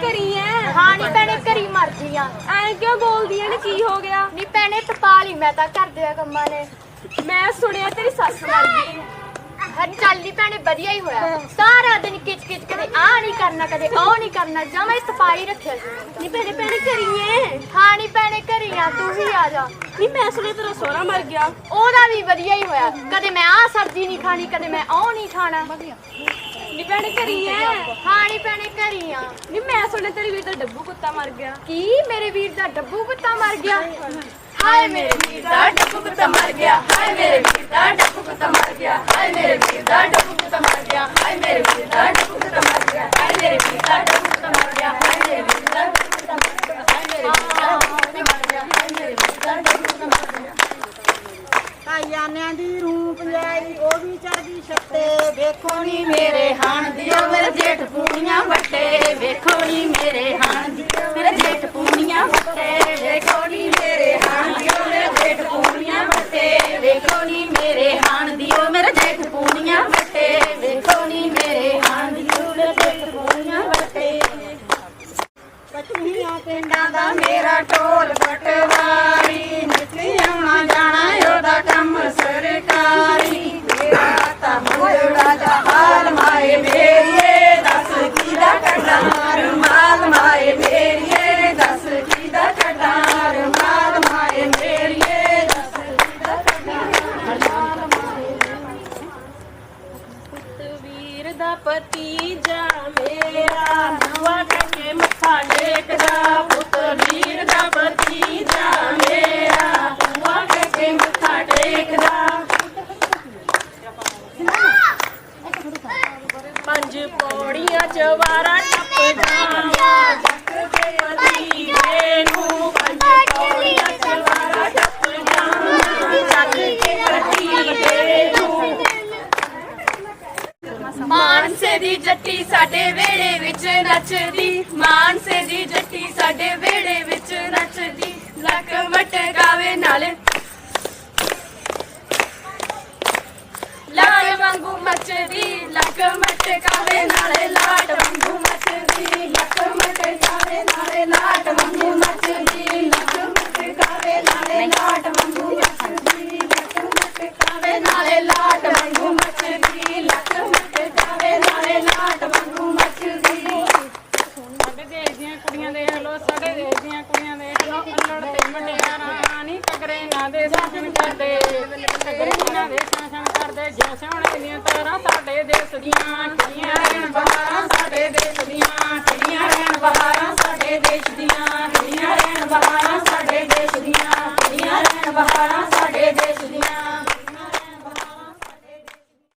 ਕਰੀ ਐ ਹਾਂ ਨਹੀਂ ਭੈਣੇ ਘਰੀ ਮਰਦੀ ਆ ਐ ਕਿਉਂ ਬੋਲਦੀ ਐ ਨੀ? ਕੀ ਹੋ ਗਿਆ? ਨਹੀਂ ਭੈਣੇ ਤਪਾ ਲਈ ਮੈਂ ਤਾਂ ਘਰ ਦੇ ਕੰਮਾਂ ਨੇ। ਮੈਂ ਸੁਣਿਆ ਤੇਰੀ ਸੱਸ ਮਰ ਗਈ ਹਰ ਚੱਲਦੀ ਭੈਣੇ ਵਧੀਆ ਹੀ ਹੋਇਆ। ਸਾਰਾ ਦਿਨ ਕਿਚ ਕਿਚ ਕਦੇ ਆ ਨਹੀਂ ਕਰਨਾ ਕਦੇ ਉਹ ਨਹੀਂ ਕਰਨਾ ਜਮਾ ਹੀ ਸਫ਼ਾਈ ਰੱਖਿਆ ਸੀ। ਨੀ ਭੈਣੇ ਭੈਣੇ ਕਰੀ ਐ ਹਾਂ ਨਹੀਂ ਭੈਣੇ ਘਰੀ ਆ ਤੂੰ ਵੀ ਆ ਜਾ। ਨੀ ਮੈਂ ਸੁਣਿਆ ਤੇਰਾ ਸੋਹਰਾ ਮਰ ਗਿਆ। ਉਹਦਾ ਵੀ ਵਧੀਆ ਹੀ ਹੋਇਆ। ਕਦੇ ਮੈਂ ਆ ਸਬਜ਼ੀ ਨਹੀਂ ਖਾਣੀ ਕਦੇ ਮੈਂ ਉਹ ਨਹੀਂ ਖਾਣਾ। ਨੀ ਭੈਣੇ ਕਰੀ ਐ ਹਾਂ ਨਹੀਂ ਭੈਣੇ ਘਰੀ ਸੁਣਿਆ ਤੇਰੀ ਵੀਰ ਦਾ ਡੱਬੂ ਕੁੱਤਾ ਮਰ ਗਿਆ ਕੀ ਮੇਰੇ ਵੀਰ ਦਾ ਡੱਬੂ ਕੁੱਤਾ ਮਰ ਗਿਆ ਹਾਏ ਮੇਰੇ ਵੀਰ ਦਾ ਡੱਬੂ ਕੁੱਤਾ ਮਰ ਗਿਆ ਹਾਏ ਮੇਰੇ ਵੀਰ ਦਾ ਡੱਬੂ ਕੁੱਤਾ ਮਰ ਗਿਆ ਹਾਏ ਮੇਰੇ ਵੀਰ ਦਾ ਡੱਬੂ ਕੁੱਤਾ ਮਰ ਗਿਆ ਹਾਏ ਮੇਰੇ ਵੀਰ ਦਾ ਡੱਬੂ ਕੁੱਤਾ ਮਰ ਗਿਆ ਹਾਏ ਮੇਰੇ ਵੀਰ ਦਾ ਡੱਬੂ ਕੁੱਤਾ ਮਰ ਗਿਆ ਹਾਏ ਮੇਰੇ ਵੀਰ ਦਾ ਡੱਬੂ ਕੁੱਤਾ ਮਰ ਗਿਆ ਹਾਏ ਮੇਰੇ ਵੀਰ ਦਾ ਡੱਬੂ ਕੁੱਤਾ ਮਰ ਗਿਆ ਹਾਏ ਮੇਰੇ ਵੀਰ ਦਾ ਡੱਬੂ ਕੁੱਤਾ ਮਰ ਗਿਆ ਆਇਆਨਿਆਂ ਦੀ ਰੂਪ ਲਿਆਈ ਉਹ ਵੀ ਚੜਦੀ ਛੱਤੇ ਵੇਖੋ ਨੀ ਮੇਰੇ ਹਾਣ ਦਿਓ ਮੇਰੇ ਜੇਠ ਪੂਣੀਆਂ ਵੱਟੇ ਵੇਖੋ ਨੀ ਮੇਰੇ ਹਾਣ ਦਿਓ ਮੇਰੇ ਜੇਠ ਪੂਣੀਆਂ ਵੱਟੇ। ਵੇਖੋ ਨੀ ਮੇਰੇ ਹਾਣ ਦਿਓ ਮੇਰੇ ਜੇਠ ਪੂਣੀਆਂ ਵੱਟੇ। ਕਚਮੀਆਂ ਪਿੰਡਾਂ ਦਾ ਮੇਰਾ ਢੋਲ ਪਟਵਾਰੀ। ਵੀਰ ਦਾ ਭਤੀਜਾ ਮੇਰਾ, ਨਵਾਂ ਕੇ ਮੱਥਾ ਟੇਕਦਾ ਪੁੱਤਵੀਰ ਦਾ ਭਤੀਜਾ ਮੇਰਾ, ਨਵਾਂ ਕੇ ਮੱਥਾ ਟੇਕਦਾ। ਪੰਜ ਪੌੜੀਆਂ ਚਵਾਰਾ ਟੱਪ ਮਾਨਸੇ ਦੀ ਜੱਟੀ ਸਾਡੇ ਵੇੜੇ ਵਿੱਚ ਨੱਚਦੀ, ਮਾਨਸੇ ਦੀ ਜੱਟੀ ਸਾਡੇ ਵੇੜੇ ਵਿੱਚ ਨੱਚਦੀ ਲੱਕ ਮਟਕਾਵੇ ਨਾਲੇ। ਲਾਟ ਵਾਂਗੂ ਮੱਚਦੀ ਲੱਕ ਮਟਕਾਵੇ ਨਾਲੇ, ਲਾਟ ਵਾਂਗੂ ਮੱਚਦੀ ਲੱਕ ਮਟਕਾਵੇ ਨਾਲੇ, ਲਾਟ ਵਾਂਗੂ ਮੱਚਦੀ ਲੱਕ ਮਟਕਾਵੇ ਨਾਲੇ, ਲਾਟ ਕਰਦੇ ਕਗਰੇ ਨਾ ਦੇ ਕਰਦੇ ਜੋ ਸੋਹਣੇ ਦੀਆਂ ਤਾਰਾਂ ਸਾਡੇ ਦੇਸ਼ ਦੀਆਂ ਕੁੜੀਆਂ ਰਹਿਣ ਬਹਾਰਾਂ, ਸਾਡੇ ਦੇਸ਼ ਦੀਆਂ ਕੁੜੀਆਂ ਰਹਿਣ ਬਹਾਰਾਂ, ਸਾਡੇ ਦੇਸ਼ ਦੀਆਂ ਕੁੜੀਆਂ ਰਹਿਣ ਬਹਾਰਾਂ ਸਾਡੇ ਦੇਸ਼ ਦੀਆਂ ਕੁੜੀਆਂ ਰਹਿਣ ਬਹਾਰਾਂ।